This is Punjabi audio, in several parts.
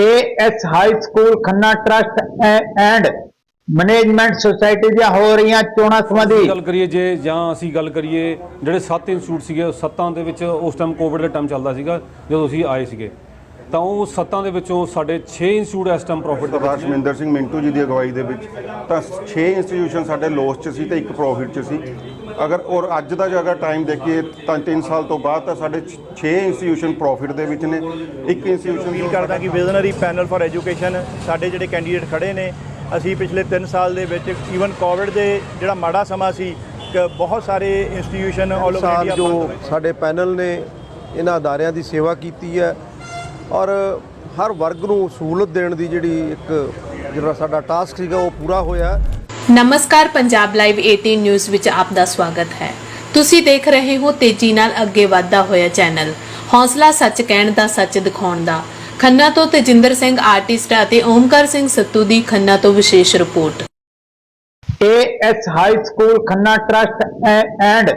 AS high school Khanna trust and management society ਦੀਆਂ ਹੋ ਰਹੀਆਂ ਚੋਣਾਂ ਸੰਬੰਧੀ। ਗੱਲ ਕਰੀਏ ਜੇ ਜਾਂ ਅਸੀਂ ਗੱਲ ਕਰੀਏ, ਜਿਹੜੇ ਸੱਤ ਇੰਸਟੀਚਿਊਟ ਸੀਗੇ ਸੱਤਾਂ ਦੇ ਵਿੱਚ ਉਸ ਟਾਈਮ ਕੋਵਿਡ ਦਾ ਟਾਈਮ ਚੱਲਦਾ ਸੀਗਾ, ਜਦੋਂ ਅਸੀਂ ਆਏ ਸੀਗੇ। ਤਾਂ ਉਹ ਸੱਤਾਂ ਦੇ ਵਿੱਚੋਂ ਸਾਡੇ 6 ਇੰਸਟੀਚਿਊਟ ਇਸ ਟਾਈਮ ਪ੍ਰੋਫਿਟ ਦੇ ਸਰਦਾਰ ਵਿੱਚ ਨੇ। ਸ਼ਮਿੰਦਰ ਸਿੰਘ ਮਿੰਟੂ ਜੀ ਦੀ ਅਗਵਾਈ ਦੇ ਵਿੱਚ ਤਾਂ 6 ਇੰਸਟੀਟਿਊਸ਼ਨ ਸਾਡੇ ਲੋਸ 'ਚ ਸੀ ਤੇ ਇੱਕ ਪ੍ਰੋਫਿਟ 'ਚ ਸੀ ਅਗਰ ਔਰ ਅੱਜ ਦਾ ਜੇ ਅਗਰ ਟਾਈਮ ਦੇਖੀਏ ਤਾਂ 3 ਸਾਲ ਤੋਂ ਬਾਅਦ ਤਾਂ ਸਾਡੇ 6 ਇੰਸਟੀਟਿਊਸ਼ਨ ਪ੍ਰੋਫਿਟ ਦੇ ਵਿੱਚ ਨੇ ਇੱਕ ਇੰਸਟੀਟਿਊਸ਼ਨ ਕਰਦਾ ਕਿ ਵਿਜ਼ਨਰੀ ਪੈਨਲ ਫਾਰ ਐਜੂਕੇਸ਼ਨ ਸਾਡੇ ਜਿਹੜੇ ਕੈਂਡੀਡੇਟ ਖੜੇ ਨੇ ਅਸੀਂ ਪਿਛਲੇ 3 ਸਾਲ ਦੇ ਵਿੱਚ ਈਵਨ ਕੋਵਿਡ ਦੇ ਜਿਹੜਾ ਮਾੜਾ ਸਮਾਂ ਸੀ ਕਿ ਬਹੁਤ ਸਾਰੇ ਇੰਸਟੀਟਿਊਸ਼ਨ ਆਲ ਓਵਰ ਇੰਡੀਆ ਜੋ ਸਾਡੇ ਪੈਨਲ ਨੇ ਇਹਨਾਂ ਅਦਾਰਿਆਂ ਦੀ ਸੇਵਾ ਕੀਤੀ ਹੈ ਔਰ ਹਰ ਵਰਗ ਨੂੰ ਸਹੂਲਤ ਦੇਣ ਦੀ ਜਿਹੜੀ ਇੱਕ ਜਿਹੜਾ ਸਾਡਾ ਟਾਸਕ ਸੀਗਾ ਉਹ ਪੂਰਾ ਹੋਇਆ। ਨਮਸਕਾਰ ਪੰਜਾਬ ਲਾਈਵ 18 ਨਿਊਜ਼ ਵਿੱਚ ਆਪ ਦਾ ਸਵਾਗਤ ਹੈ। ਤੁਸੀਂ ਦੇਖ ਰਹੇ ਹੋ ਤੇਜ਼ੀ ਨਾਲ ਅੱਗੇ ਵਧਦਾ ਹੋਇਆ ਚੈਨਲ। ਹੌਸਲਾ ਸੱਚ ਕਹਿਣ ਦਾ ਸੱਚ ਦਿਖਾਉਣ ਦਾ। ਖੰਨਾ ਤੋਂ ਤੇਜਿੰਦਰ ਸਿੰਘ ਆਰਟਿਸਟ ਅਤੇ ਓਮਕਾਰ ਸਿੰਘ ਸੱਤੂ ਦੀ ਖੰਨਾ ਤੋਂ ਵਿਸ਼ੇਸ਼ report. AS high school Khanna trust and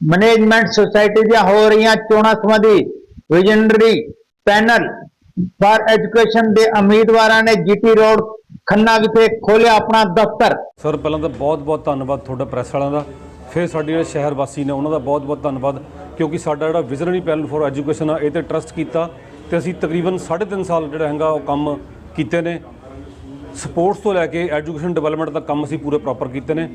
management society ਦੀਆਂ ਹੋ ਰਹੀਆਂ ਚੋਣਾਂ ਸੰਬੰਧੀ ਵਿਜ਼ਨਰੀ ਪੈਨਲ। ਫਾਰ ਐਜੂਕੇਸ਼ਨ ਦੇ ਉਮੀਦਵਾਰਾਂ ਨੇ ਜੀਟੀ ਰੋਡ ਖੰਨਾ ਵਿਖੇ ਖੋਲ੍ਹਿਆ ਆਪਣਾ ਦਫ਼ਤਰ। ਸਰ, ਪਹਿਲਾਂ ਤਾਂ ਬਹੁਤ-ਬਹੁਤ ਧੰਨਵਾਦ ਤੁਹਾਡਾ ਪ੍ਰੈਸ ਵਾਲਿਆਂ ਦਾ। ਫਿਰ ਸਾਡੇ ਜਿਹੜੇ ਸ਼ਹਿਰ ਵਾਸੀ ਨੇ, ਉਹਨਾਂ ਦਾ ਬਹੁਤ-ਬਹੁਤ ਧੰਨਵਾਦ, ਕਿਉਂਕਿ ਸਾਡਾ ਜਿਹੜਾ ਵਿਜ਼ਨਰੀ ਪੈਨਲ ਫॉर ਐਜੂਕੇਸ਼ਨ ਆ, ਇਹ ਤੇ ਟਰਸਟ ਕੀਤਾ ਤੇ ਅਸੀਂ ਤਕਰੀਬਨ 3.5 ਸਾਲ ਜਿਹੜਾ ਹੈਗਾ ਉਹ ਕੰਮ ਕੀਤੇ ਨੇ। ਸਪੋਰਟਸ ਤੋਂ ਲੈ ਕੇ ਐਜੂਕੇਸ਼ਨ ਡਿਵੈਲਪਮੈਂਟ ਦਾ ਕੰਮ ਅਸੀਂ ਪੂਰੇ ਪ੍ਰੋਪਰ ਕੀਤੇ ਨੇ।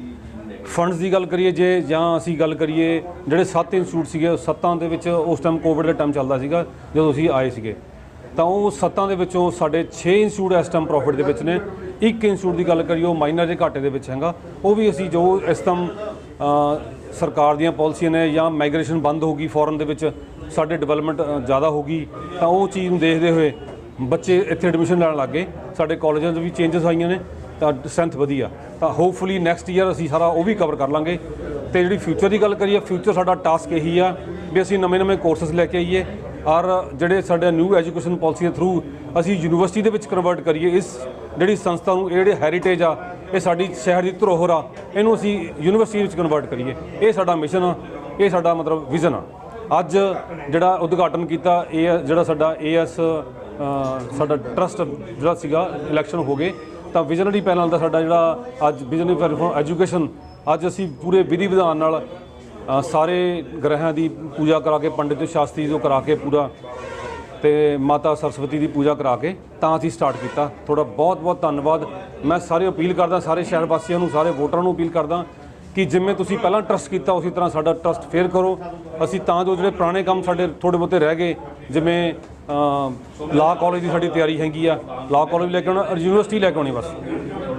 ਫੰਡਸ ਦੀ ਗੱਲ ਕਰੀਏ ਜੇ ਜਾਂ ਅਸੀਂ ਗੱਲ ਕਰੀਏ ਜਿਹੜੇ ਸੱਤ ਇੰਸਟੀਚਿਊਟ ਸੀਗੇ ਸੱਤਾਂ ਦੇ ਵਿੱਚ ਉਸ ਟਾਈਮ ਕੋਵਿਡ ਦਾ ਟਾਈਮ ਚੱਲਦਾ ਸੀਗਾ, ਜਦੋਂ ਅਸੀਂ ਆਏ ਸੀਗੇ। ਤਾਂ ਉਹ ਸੱਤਾਂ ਦੇ ਵਿੱਚੋਂ ਸਾਡੇ 6 ਇੰਸਟੀਚਿਊਟ ਇਸ ਟਾਈਮ ਪ੍ਰੋਫਿਟ ਦੇ ਵਿੱਚ ਨੇ। ਇੱਕ ਇੰਸਟੀਚਿਊਟ ਦੀ ਗੱਲ ਕਰੀਏ, ਉਹ ਮਾਈਨਰ ਦੇ ਘਾਟੇ ਦੇ ਵਿੱਚ ਹੈਗਾ। ਉਹ ਵੀ ਅਸੀਂ ਜੋ ਇਸ ਟਾਈਮ ਸਰਕਾਰ ਦੀਆਂ ਪਾਲਿਸੀਆਂ ਨੇ ਜਾਂ ਮਾਈਗ੍ਰੇਸ਼ਨ ਬੰਦ ਹੋ ਗਈ ਫੋਰਨ ਦੇ ਵਿੱਚ, ਸਾਡੇ ਡਿਵੈਲਪਮੈਂਟ ਜ਼ਿਆਦਾ ਹੋ ਗਈ, ਤਾਂ ਉਹ ਚੀਜ਼ ਨੂੰ ਦੇਖਦੇ ਹੋਏ ਬੱਚੇ ਇੱਥੇ ਐਡਮਿਸ਼ਨ ਲੈਣ ਲੱਗ ਗਏ। ਸਾਡੇ ਕਾਲਜਾਂ 'ਚ ਵੀ ਚੇਂਜਸ ਆਈਆਂ ਨੇ। ਤਾਂ ਸਟਰੈਂਥ ਵਧੀਆ। ਤਾਂ ਹੋਪਫੁਲੀ ਨੈਕਸਟ ਈਅਰ ਅਸੀਂ ਸਾਰਾ ਉਹ ਵੀ ਕਵਰ ਕਰ ਲਾਂਗੇ। ਤੇ ਜਿਹੜੀ ਫਿਊਚਰ ਦੀ ਗੱਲ ਕਰੀਏ ਫਿਊਚਰ ਸਾਡਾ ਟਾਸਕ ਇਹੀ ਆ ਵੀ ਅਸੀਂ ਨਵੇਂ-ਨਵੇਂ ਕੋਰਸਸ ਲੈ ਕੇ ਆਈਏ। ਔਰ ਜਿਹੜੇ ਸਾਡੇ ਨਿਊ ਐਜੂਕੇਸ਼ਨ ਪਾਲਿਸੀ ਦੇ ਥਰੂ ਅਸੀਂ ਯੂਨੀਵਰਸਿਟੀ ਦੇ ਵਿੱਚ ਕਨਵਰਟ ਕਰੀਏ, ਇਸ ਜਿਹੜੀ ਸੰਸਥਾ ਨੂੰ, ਇਹ ਜਿਹੜੇ ਹੈਰੀਟੇਜ ਆ, ਇਹ ਸਾਡੀ ਸ਼ਹਿਰ ਦੀ ਧਰੋਹਰ ਆ, ਇਹਨੂੰ ਅਸੀਂ ਯੂਨੀਵਰਸਿਟੀ ਵਿੱਚ ਕਨਵਰਟ ਕਰੀਏ। ਇਹ ਸਾਡਾ ਮਿਸ਼ਨ ਆ, ਇਹ ਸਾਡਾ ਮਤਲਬ ਵਿਜ਼ਨ ਆ। ਅੱਜ ਜਿਹੜਾ ਉਦਘਾਟਨ ਕੀਤਾ, ਇਹ ਜਿਹੜਾ ਸਾਡਾ ਏਐਸ ਸਾਡਾ ਟਰਸਟ ਜਿਹੜਾ ਸੀਗਾ ਇਲੈਕਸ਼ਨ ਹੋ ਗਏ। ਤਾਂ ਵਿਜ਼ਨਰੀ ਪੈਨਲ ਦਾ ਸਾਡਾ ਜਿਹੜਾ ਅੱਜ ਵਿਜ਼ਨਰੀ ਪੈਨਲ ਫॉर ਐਜੂਕੇਸ਼ਨ, ਅੱਜ ਅਸੀਂ ਪੂਰੇ ਵਿਧੀ ਵਿਧਾਨ ਨਾਲ ਸਾਰੇ ਗ੍ਰਹਿਆਂ ਦੀ ਪੂਜਾ ਕਰਾ ਕੇ, ਪੰਡਿਤ ਸ਼ਾਸਤਰੀ ਤੋਂ ਕਰਾ ਕੇ ਪੂਰਾ ਤੇ ਮਾਤਾ ਸਰਸਵਤੀ ਦੀ ਪੂਜਾ ਕਰਾ ਕੇ ਤਾਂ ਅਸੀਂ ਸਟਾਰਟ ਕੀਤਾ। ਤੁਹਾਡਾ ਬਹੁਤ ਬਹੁਤ ਧੰਨਵਾਦ। ਮੈਂ ਸਾਰੇ ਅਪੀਲ ਕਰਦਾ, ਸਾਰੇ ਸ਼ਹਿਰ ਵਾਸੀਆਂ ਨੂੰ, ਸਾਰੇ ਵੋਟਰਾਂ ਨੂੰ ਅਪੀਲ ਕਰਦਾ ਕਿ ਜਿਵੇਂ ਤੁਸੀਂ ਪਹਿਲਾਂ ਟਰਸਟ ਕੀਤਾ, ਉਸੇ ਤਰ੍ਹਾਂ ਸਾਡਾ ਟਰਸਟ ਫੇਰ ਕਰੋ। ਅਸੀਂ ਤਾਂ ਜੋ ਜਿਹੜੇ ਪੁਰਾਣੇ ਕੰਮ ਸਾਡੇ ਥੋੜੇ ਬਹੁਤੇ ਰਹਿ ਗਏ, ਜਿਵੇਂ ਲਾ ਕਾਲਜ ਦੀ ਸਾਡੀ ਤਿਆਰੀ ਹੈਗੀ ਆ। ਲਾ ਕਾਲਜ ਲੈ ਕੇ ਆਉਣਾ ਯੂਨੀਵਰਸਿਟੀ ਲੈ ਕੇ ਆਉਣੀ ਬਸ।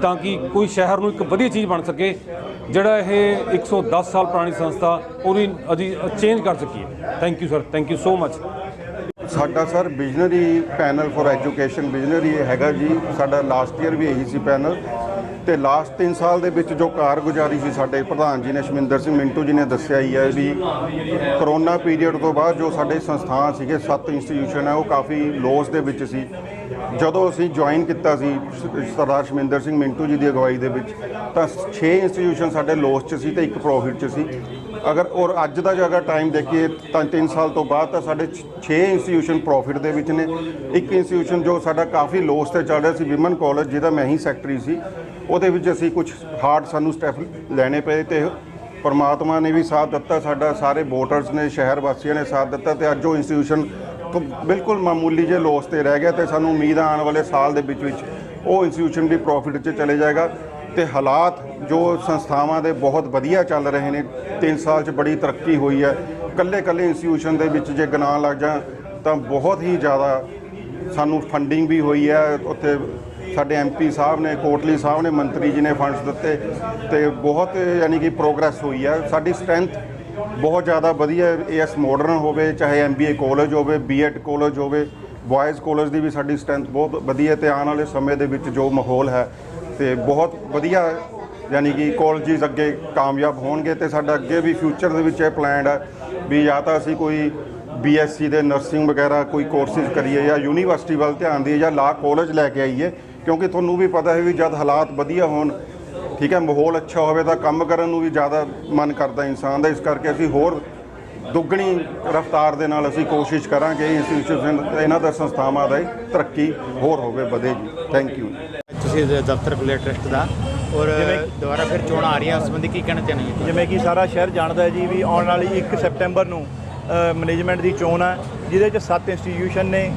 ਤਾਂ ਕਿ ਕੋਈ ਸ਼ਹਿਰ ਨੂੰ ਇੱਕ ਵਧੀਆ ਚੀਜ਼ ਬਣ ਸਕੇ, ਜਿਹੜਾ ਇਹ 110 ਸਾਲ ਪੁਰਾਣੀ ਸੰਸਥਾ ਉਹਦੀ ਅਸੀਂ ਚੇਂਜ ਕਰ ਸਕੀਏ। Thank you sir thank you so much ਸਾਡਾ sir visionary panel for education visionary ਹੈਗਾ ਜੀ। ਸਾਡਾ ਲਾਸਟ ਈਅਰ ਵੀ ਇਹੀ ਸੀ ਪੈਨਲ ਤੇ ਲਾਸਟ 3 ਸਾਲ ਦੇ ਵਿੱਚ ਜੋ ਕਾਰਗੁਜ਼ਾਰੀ ਸੀ ਸਾਡੇ ਪ੍ਰਧਾਨ ਜੀ ਨੇ, ਸ਼ਮਿੰਦਰ ਸਿੰਘ ਮਿੰਟੂ ਜੀ ਨੇ ਦੱਸਿਆ ਹੀ ਹੈ ਵੀ ਕਰੋਨਾ ਪੀਰੀਅਡ ਤੋਂ ਬਾਅਦ ਜੋ ਸਾਡੇ ਸੰਸਥਾਨ ਸੀਗੇ, ਸੱਤ ਇੰਸਟੀਟਿਊਸ਼ਨ ਹੈ, ਉਹ ਕਾਫੀ ਲੋਸ ਦੇ ਵਿੱਚ ਸੀ। ਜਦੋਂ ਅਸੀਂ ਜੁਆਇਨ ਕੀਤਾ ਸੀ ਸਰਦਾਰ ਸ਼ਮਿੰਦਰ ਸਿੰਘ ਮਿੰਟੂ ਜੀ ਦੀ ਅਗਵਾਈ ਦੇ ਵਿੱਚ, ਤਾਂ 6 ਇੰਸਟੀਟਿਊਸ਼ਨ ਸਾਡੇ ਲੋਸ 'ਚ ਸੀ ਤੇ ਇੱਕ ਪ੍ਰੋਫਿਟ 'ਚ ਸੀ। ਅਗਰ ਔਰ ਅੱਜ ਦਾ ਜੇ ਅਗਰ ਟਾਈਮ ਦੇਖੀਏ, ਤਾਂ 3 ਸਾਲ ਤੋਂ ਬਾਅਦ ਤਾਂ ਸਾਡੇ 6 ਇੰਸਟੀਟਿਊਸ਼ਨ ਪ੍ਰੋਫਿਟ ਦੇ ਵਿੱਚ ਨੇ। ਇੱਕ ਇੰਸਟੀਟਿਊਸ਼ਨ ਜੋ ਸਾਡਾ ਕਾਫੀ ਲੋਸ ਤੇ ਚੱਲ ਰਿਹਾ ਸੀ ਵਿਮਨ ਕਾਲਜ ਜਿਹਦਾ ਮੈਂ ਹੀ ਸੈਕਟਰੀ ਸੀ ਉਹਦੇ ਵਿੱਚ ਅਸੀਂ ਕੁਝ ਹਾਰਡ ਸਾਨੂੰ ਸਟੈਪ ਲੈਣੇ ਪਏ ਤੇ ਪਰਮਾਤਮਾ ਨੇ ਵੀ ਸਾਥ ਦਿੱਤਾ, ਸਾਡਾ ਸਾਰੇ ਵੋਟਰਸ ਨੇ, ਸ਼ਹਿਰ ਵਾਸੀਆਂ ਨੇ ਸਾਥ ਦਿੱਤਾ ਤੇ ਅੱਜ ਉਹ ਇੰਸਟੀਟਿਊਸ਼ਨ ਬਿਲਕੁਲ ਮਾਮੂਲੀ ਜਿਹੇ ਲੋਸ ਤੇ ਰਹਿ ਗਿਆ ਤੇ ਸਾਨੂੰ ਉਮੀਦ ਆਉਣ ਵਾਲੇ ਸਾਲ ਦੇ ਵਿੱਚ ਵਿੱਚ ਉਹ ਇੰਸਟੀਟਿਊਸ਼ਨ ਵੀ ਪ੍ਰੋਫਿਟ 'ਚ ਚਲੇ ਜਾਏਗਾ ਤੇ ਹਾਲਾਤ ਜੋ ਸੰਸਥਾਵਾਂ ਦੇ ਬਹੁਤ ਵਧੀਆ ਚੱਲ ਰਹੇ ਨੇ 3 ਸਾਲ 'ਚ ਬੜੀ ਤਰੱਕੀ ਹੋਈ ਹੈ ਕੱਲੇ ਕੱਲੇ ਇੰਸਟੀਟਿਊਸ਼ਨ ਦੇ ਵਿੱਚ ਜੇ ਗਿਣਾਉਣ ਲੱਗ ਜਾ ਤਾਂ ਬਹੁਤ ਹੀ ਜ਼ਿਆਦਾ ਸਾਨੂੰ ਫੰਡਿੰਗ ਵੀ ਹੋਈ ਹੈ, ਉੱਥੇ ਸਾਡੇ ਐਮਪੀ ਸਾਹਿਬ ਨੇ, ਕੋਟਲੀ ਸਾਹਿਬ ਨੇ, ਮੰਤਰੀ ਜੀ ਨੇ ਫੰਡਸ ਦਿੱਤੇ ਤੇ ਬਹੁਤ ਯਾਨੀ ਕਿ ਪ੍ਰੋਗਰੈਸ ਹੋਈ ਹੈ ਸਾਡੀ ਸਟਰੈਂਥ ਬਹੁਤ ਜ਼ਿਆਦਾ ਵਧੀਆ ਏਐਸ ਮਾਡਰਨ ਹੋਵੇ, ਚਾਹੇ ਐਮਬੀਏ ਕਾਲਜ ਹੋਵੇ ਬੀਐਡ ਕਾਲਜ ਹੋਵੇ ਬॉयਜ਼ ਕਾਲਜ ਦੀ ਵੀ ਸਾਡੀ ਸਟਰੈਂਥ ਬਹੁਤ ਵਧੀਆ ਤੇ ਆਉਣ ਵਾਲੇ ਸਮੇਂ ਦੇ ਵਿੱਚ ਜੋ ਮਾਹੌਲ ਹੈ ਤੇ ਬਹੁਤ ਵਧੀਆ ਯਾਨੀ ਕਿ ਕਾਲਜਿਸ ਅੱਗੇ ਕਾਮਯਾਬ ਹੋਣਗੇ ਤੇ ਸਾਡਾ ਅੱਗੇ ਵੀ ਫਿਊਚਰ ਦੇ ਵਿੱਚ ਇਹ ਪਲਾਨ ਹੈ ਵੀ ਜਾਂ ਤਾਂ ਅਸੀਂ ਕੋਈ ਬੀਐਸਸੀ ਦੇ ਨਰਸਿੰਗ ਵਗੈਰਾ ਕੋਈ ਕੋਰਸਿਸ ਕਰੀਏ ਜਾਂ ਯੂਨੀਵਰਸਿਟੀ ਵੱਲ ਧਿਆਨ ਦਈਏ ਜਾਂ ਲਾ ਕਾਲਜ ਲੈ ਕੇ ਆਈਏ। ਕਿਉਂਕਿ ਤੁਹਾਨੂੰ ਵੀ ਪਤਾ ਹੈ ਵੀ ਜਦ ਹਾਲਾਤ ਵਧੀਆ ਹੋਣ ਠੀਕ ਹੈ ਮਾਹੌਲ ਅੱਛਾ ਹੋਵੇ ਤਾਂ ਕੰਮ ਕਰਨ ਨੂੰ ਵੀ ਜ਼ਿਆਦਾ ਮਨ ਕਰਦਾ ਇਨਸਾਨ ਦਾ। ਇਸ ਕਰਕੇ ਅਸੀਂ ਹੋਰ ਦੁੱਗਣੀ ਰਫ਼ਤਾਰ ਦੇ ਨਾਲ ਅਸੀਂ ਕੋਸ਼ਿਸ਼ ਕਰਾਂਗੇ ਇੰਸਟੀਟਿਊਸ਼ਨ ਇਹਨਾਂ ਦਾ ਸੰਸਥਾਵਾਂ ਦਾ ਤਰੱਕੀ ਹੋਰ ਹੋਵੇ ਵਧੇ ਜੀ। ਥੈਂਕ ਯੂ ਤੁਸੀਂ ਦ- ਦਫ਼ਤਰ ਖੁੱਲੇ ਟਰਸਟ ਦਾ ਔਰ ਦੁਬਾਰਾ ਫਿਰ ਚੋਣ ਆ ਰਹੀਆਂ ਉਸ ਸੰਬੰਧੀ ਕੀ ਕਹਿਣਾ ਚਾਹੁੰਦੇ ਜਿਵੇਂ ਕਿ ਸਾਰਾ ਸ਼ਹਿਰ ਜਾਣਦਾ ਹੈ ਜੀ ਵੀ ਆਉਣ ਵਾਲੀ 1 ਸੈਪਟੈਂਬਰ ਨੂੰ ਮੈਨੇਜਮੈਂਟ ਦੀ ਚੋਣ ਹੈ। ਜਿਹਦੇ ਚ ਸੱਤ ਇੰਸਟੀਟਿਊਸ਼ਨ ਨੇ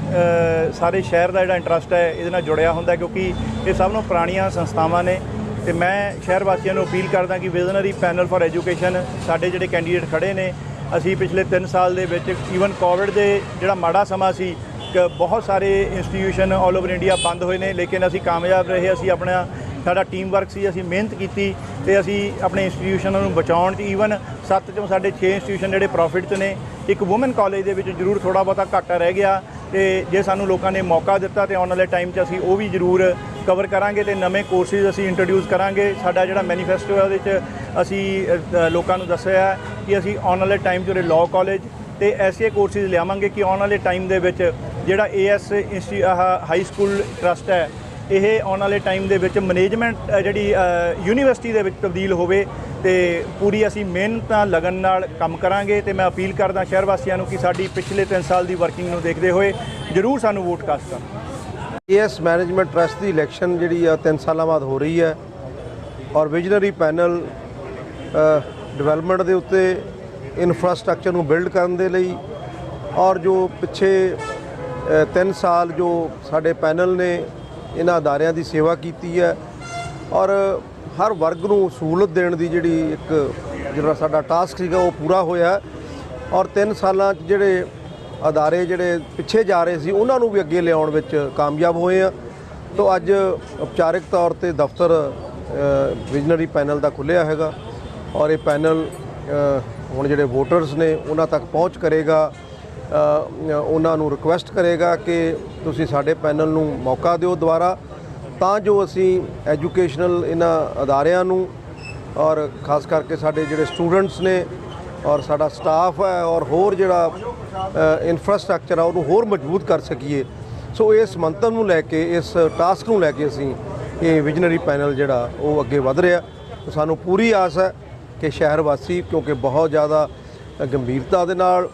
ਸਾਰੇ ਸ਼ਹਿਰ ਦਾ ਜਿਹੜਾ ਇੰਟਰਸਟ ਹੈ, ਇਹਦੇ ਨਾਲ ਜੁੜਿਆ ਹੁੰਦਾ ਕਿਉਂਕਿ ਇਹ ਸਭ ਨੂੰ ਪੁਰਾਣੀਆਂ ਸੰਸਥਾਵਾਂ ਨੇ। ਤੇ ਮੈਂ ਸ਼ਹਿਰ ਵਾਸੀਆਂ ਨੂੰ ਅਪੀਲ ਕਰਦਾ ਕਿ ਵਿਜ਼ਨਰੀ ਪੈਨਲ ਫਾਰ ਐਜੂਕੇਸ਼ਨ ਸਾਡੇ ਜਿਹੜੇ ਕੈਂਡੀਡੇਟ ਖੜੇ ਨੇ, ਅਸੀਂ ਪਿਛਲੇ 3 ਸਾਲ ਦੇ ਵਿੱਚ ਈਵਨ ਕੋਵਿਡ ਦੇ ਜਿਹੜਾ ਮਾੜਾ ਸਮਾਂ ਸੀ, ਕਿ ਬਹੁਤ ਸਾਰੇ ਇੰਸਟੀਟਿਊਸ਼ਨ ਆਲ ਓਵਰ ਇੰਡੀਆ ਬੰਦ ਹੋਏ ਨੇ, ਲੇਕਿਨ ਅਸੀਂ ਕਾਮਯਾਬ ਰਹੇ, ਅਸੀਂ ਆਪਣਾ, ਸਾਡਾ ਟੀਮ ਵਰਕ ਸੀ, ਅਸੀਂ ਮਿਹਨਤ ਕੀਤੀ ਤੇ ਅਸੀਂ ਆਪਣੇ ਇੰਸਟੀਟਿਊਸ਼ਨਾਂ ਨੂੰ ਬਚਾਉਣ 'ਚ ਈਵਨ ਸੱਤ ਚੋਂ ਸਾਡੇ 6 ਇੰਸਟੀਟਿਊਸ਼ਨ ਜਿਹੜੇ ਪ੍ਰੋਫਿਟ 'ਚ ਨੇ ਇੱਕ ਔਮਨ ਕਾਲਜ ਦੇ ਵਿੱਚ ਜ਼ਰੂਰ ਥੋੜਾ ਬਹੁਤਾ ਘਾਟਾ ਰਹਿ ਗਿਆ ਤੇ ਜੇ ਸਾਨੂੰ ਲੋਕਾਂ ਨੇ ਮੌਕਾ ਦਿੱਤਾ ਤੇ ਆਉਣ ਵਾਲੇ ਟਾਈਮ 'ਚ ਅਸੀਂ ਉਹ ਵੀ ਜ਼ਰੂਰ ਕਵਰ ਕਰਾਂਗੇ ਤੇ ਨਵੇਂ ਕੋਰਸਿਸ ਅਸੀਂ ਇੰਟਰੋਡਿਊਸ ਕਰਾਂਗੇ। ਸਾਡਾ ਜਿਹੜਾ ਮੈਨੀਫੈਸਟੋ ਹੈ ਉਹਦੇ 'ਚ ਅਸੀਂ ਲੋਕਾਂ ਨੂੰ ਦੱਸਿਆ ਕਿ ਅਸੀਂ ਆਉਣ ਵਾਲੇ ਟਾਈਮ 'ਚ ਉਹਦੇ ਲਾਅ ਕਾਲਜ ਤੇ ਐਸੇ ਕੋਰਸਿਸ ਲਿਆਵਾਂਗੇ ਕਿ ਆਉਣ ਵਾਲੇ ਟਾਈਮ ਦੇ ਵਿੱਚ ਜਿਹੜਾ ਏਐਸ ਇੰਸਟੀ ਹਾਈ ਸਕੂਲ ਟਰਸਟ ਹੈ ਇਹ ਆਉਣ ਵਾਲੇ ਟਾਈਮ ਦੇ ਵਿੱਚ ਮੈਨੇਜਮੈਂਟ ਜਿਹੜੀ ਯੂਨੀਵਰਸਿਟੀ ਦੇ ਵਿੱਚ ਤਬਦੀਲ ਹੋਵੇ ਤੇ ਪੂਰੀ ਅਸੀਂ ਮਿਹਨਤਾਂ, ਲਗਨ ਨਾਲ ਕੰਮ ਕਰਾਂਗੇ ਤੇ ਮੈਂ ਅਪੀਲ ਕਰਦਾ ਸ਼ਹਿਰ ਵਾਸੀਆਂ ਨੂੰ ਕਿ ਸਾਡੀ ਪਿਛਲੇ 3 ਸਾਲ ਦੀ ਵਰਕਿੰਗ ਨੂੰ ਦੇਖਦੇ ਹੋਏ ਜਰੂਰ ਸਾਨੂੰ ਵੋਟ ਕਾਸਟ ਕਰਨ। ਏਐਸ ਮੈਨੇਜਮੈਂਟ ਟਰਸਟ ਦੀ ਇਲੈਕਸ਼ਨ ਜਿਹੜੀ ਆ 3 ਸਾਲਾਂ ਬਾਅਦ ਹੋ ਰਹੀ ਹੈ ਔਰ ਵਿਜ਼ਨਰੀ ਪੈਨਲ ਡਿਵੈਲਪਮੈਂਟ ਦੇ ਉੱਤੇ ਇਨਫਰਾਸਟ੍ਰਕਚਰ ਨੂੰ ਬਿਲਡ ਕਰਨ ਦੇ ਲਈ ਔਰ ਜੋ ਪਿੱਛੇ 3 ਸਾਲ ਜੋ ਸਾਡੇ ਪੈਨਲ ਨੇ ਇਹਨਾਂ ਅਦਾਰਿਆਂ ਦੀ ਸੇਵਾ ਕੀਤੀ ਹੈ ਔਰ ਹਰ ਵਰਗ ਨੂੰ ਸਹੂਲਤ ਦੇਣ ਦੀ ਜਿਹੜੀ ਇੱਕ ਜਿਹੜਾ ਸਾਡਾ ਟਾਸਕ ਸੀਗਾ ਉਹ ਪੂਰਾ ਹੋਇਆ ਔਰ 3 ਸਾਲਾਂ 'ਚ ਜਿਹੜੇ ਅਦਾਰੇ ਜਿਹੜੇ ਪਿੱਛੇ ਜਾ ਰਹੇ ਸੀ, ਉਹਨਾਂ ਨੂੰ ਵੀ ਅੱਗੇ ਲਿਆਉਣ ਵਿੱਚ ਕਾਮਯਾਬ ਹੋਏ ਆ ਤੋਂ ਅੱਜ ਉਪਚਾਰਿਕ ਤੌਰ ਤੇ ਦਫ਼ਤਰ ਵਿਜ਼ਨਰੀ ਪੈਨਲ ਦਾ ਖੁੱਲਿਆ ਹੈਗਾ ਔਰ ਇਹ ਪੈਨਲ ਹੁਣ ਜਿਹੜੇ ਵੋਟਰਸ ਨੇ, ਉਹਨਾਂ ਤੱਕ ਪਹੁੰਚ ਕਰੇਗਾ। ਉਹਨਾਂ ਨੂੰ ਰਿਕੁਐਸਟ ਕਰੇਗਾ ਕਿ ਤੁਸੀਂ ਸਾਡੇ ਪੈਨਲ ਨੂੰ ਮੌਕਾ ਦਿਓ ਦੁਬਾਰਾ। ਤਾਂ ਜੋ ਅਸੀਂ ਐਜੂਕੇਸ਼ਨਲ ਇਹਨਾਂ ਅਦਾਰਿਆਂ ਨੂੰ ਔਰ ਖਾਸ ਕਰਕੇ ਸਾਡੇ ਜਿਹੜੇ ਸਟੂਡੈਂਟਸ ਨੇ ਔਰ ਸਾਡਾ ਸਟਾਫ ਹੈ ਔਰ ਹੋਰ ਜਿਹੜਾ ਇਨਫਰਾਸਟ੍ਰਕਚਰ ਆ, ਉਹਨੂੰ ਹੋਰ ਮਜ਼ਬੂਤ ਕਰ ਸਕੀਏ। ਸੋ ਇਸ ਮੰਤਵ ਨੂੰ ਲੈ ਕੇ, ਇਸ ਟਾਸਕ ਨੂੰ ਲੈ ਕੇ ਅਸੀਂ ਇਹ ਵਿਜ਼ਨਰੀ ਪੈਨਲ ਜਿਹੜਾ, ਉਹ ਅੱਗੇ ਵਧ ਰਿਹਾ। ਸਾਨੂੰ ਪੂਰੀ ਆਸ ਹੈ ਕਿ ਸ਼ਹਿਰ ਵਾਸੀ, ਕਿਉਂਕਿ ਬਹੁਤ ਜ਼ਿਆਦਾ ਗੰਭੀਰਤਾ ਦੇ ਨਾਲ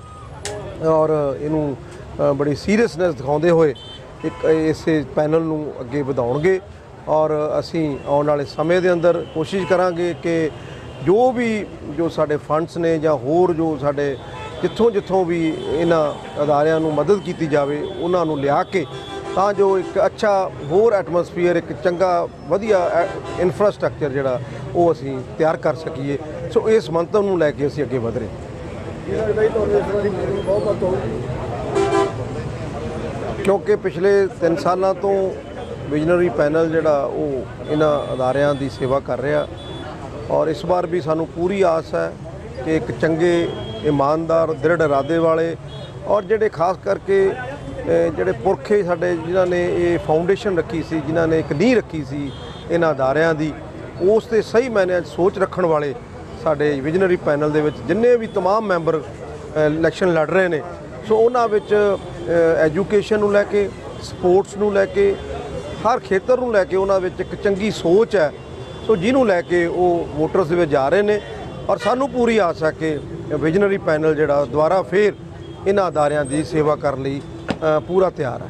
ਔਰ ਇਹਨੂੰ ਬੜੀ ਸੀਰੀਅਸਨੈਸ ਦਿਖਾਉਂਦੇ ਹੋਏ ਇੱਕ ਇਸੇ ਪੈਨਲ ਨੂੰ ਅੱਗੇ ਵਧਾਉਣਗੇ। ਔਰ ਅਸੀਂ ਆਉਣ ਵਾਲੇ ਸਮੇਂ ਦੇ ਅੰਦਰ ਕੋਸ਼ਿਸ਼ ਕਰਾਂਗੇ ਕਿ ਜੋ ਵੀ ਜੋ ਸਾਡੇ ਫੰਡਸ ਨੇ ਜਾਂ ਹੋਰ ਜੋ ਸਾਡੇ ਜਿੱਥੋਂ ਜਿੱਥੋਂ ਵੀ ਇਹਨਾਂ ਅਦਾਰਿਆਂ ਨੂੰ ਮਦਦ ਕੀਤੀ ਜਾਵੇ, ਉਹਨਾਂ ਨੂੰ ਲਿਆ ਕੇ ਤਾਂ ਜੋ ਇੱਕ ਅੱਛਾ ਹੋਰ ਐਟਮੋਸਫੀਅਰ, ਇੱਕ ਚੰਗਾ, ਵਧੀਆ ਇਨਫਰਾਸਟ੍ਰਕਚਰ ਜਿਹੜਾ ਉਹ ਅਸੀਂ ਤਿਆਰ ਕਰ ਸਕੀਏ। ਸੋ ਇਸ ਮੰਤਵ ਨੂੰ ਲੈ ਕੇ ਅਸੀਂ ਅੱਗੇ ਵਧ ਰਹੇ ਹਾਂ। ਕਿਉਂਕਿ ਪਿਛਲੇ 3 ਸਾਲਾਂ ਤੋਂ ਵਿਜ਼ਨਰੀ ਪੈਨਲ ਜਿਹੜਾ ਉਹ ਇਹਨਾਂ ਅਦਾਰਿਆਂ ਦੀ ਸੇਵਾ ਕਰ ਰਿਹਾ ਔਰ ਇਸ ਵਾਰ ਵੀ ਸਾਨੂੰ ਪੂਰੀ ਆਸ ਹੈ ਕਿ ਇੱਕ ਚੰਗੇ, ਇਮਾਨਦਾਰ, ਦ੍ਰਿੜ ਇਰਾਦੇ ਵਾਲੇ ਔਰ ਜਿਹੜੇ ਖਾਸ ਕਰਕੇ ਜਿਹੜੇ ਪੁਰਖੇ ਸਾਡੇ ਜਿਨ੍ਹਾਂ ਨੇ ਇਹ ਫਾਊਂਡੇਸ਼ਨ ਰੱਖੀ ਸੀ, ਜਿਨ੍ਹਾਂ ਨੇ ਇੱਕ ਨੀਂਹ ਰੱਖੀ ਸੀ ਇਹਨਾਂ ਅਦਾਰਿਆਂ ਦੀ, ਉਸ ਤੇ ਸਹੀ ਮਾਇਨਿਆਂ 'ਚ ਸੋਚ ਰੱਖਣ ਵਾਲੇ ਸਾਡੇ ਵਿਜ਼ਨਰੀ ਪੈਨਲ ਦੇ ਵਿੱਚ ਜਿੰਨੇ ਵੀ तमाम ਮੈਂਬਰ ਇਲੈਕਸ਼ਨ ਲੜ ਰਹੇ ਨੇ ਸੋ ਉਹਨਾਂ ਵਿੱਚ ਐਜੂਕੇਸ਼ਨ ਨੂੰ ਲੈ ਕੇ ਸਪੋਰਟਸ ਨੂੰ ਲੈ ਕੇ ਹਰ ਖੇਤਰ ਨੂੰ ਲੈ ਕੇ ਉਹਨਾਂ ਵਿੱਚ ਇੱਕ ਚੰਗੀ ਸੋਚ ਹੈ ਸੋ ਜਿਹਨੂੰ ਲੈ ਕੇ ਉਹ ਵੋਟਰਸ ਦੇ ਵਿੱਚ ਜਾ ਰਹੇ ਨੇ ਔਰ ਸਾਨੂੰ ਪੂਰੀ ਆਸ ਹੈ ਕਿ ਵਿਜ਼ਨਰੀ ਪੈਨਲ ਜਿਹੜਾ ਦੁਬਾਰਾ ਫੇਰ ਇਹਨਾਂ ਅਦਾਰਿਆਂ ਦੀ ਸੇਵਾ ਕਰਨ ਲਈ ਅ, ਪੂਰਾ ਤਿਆਰ ਹੈ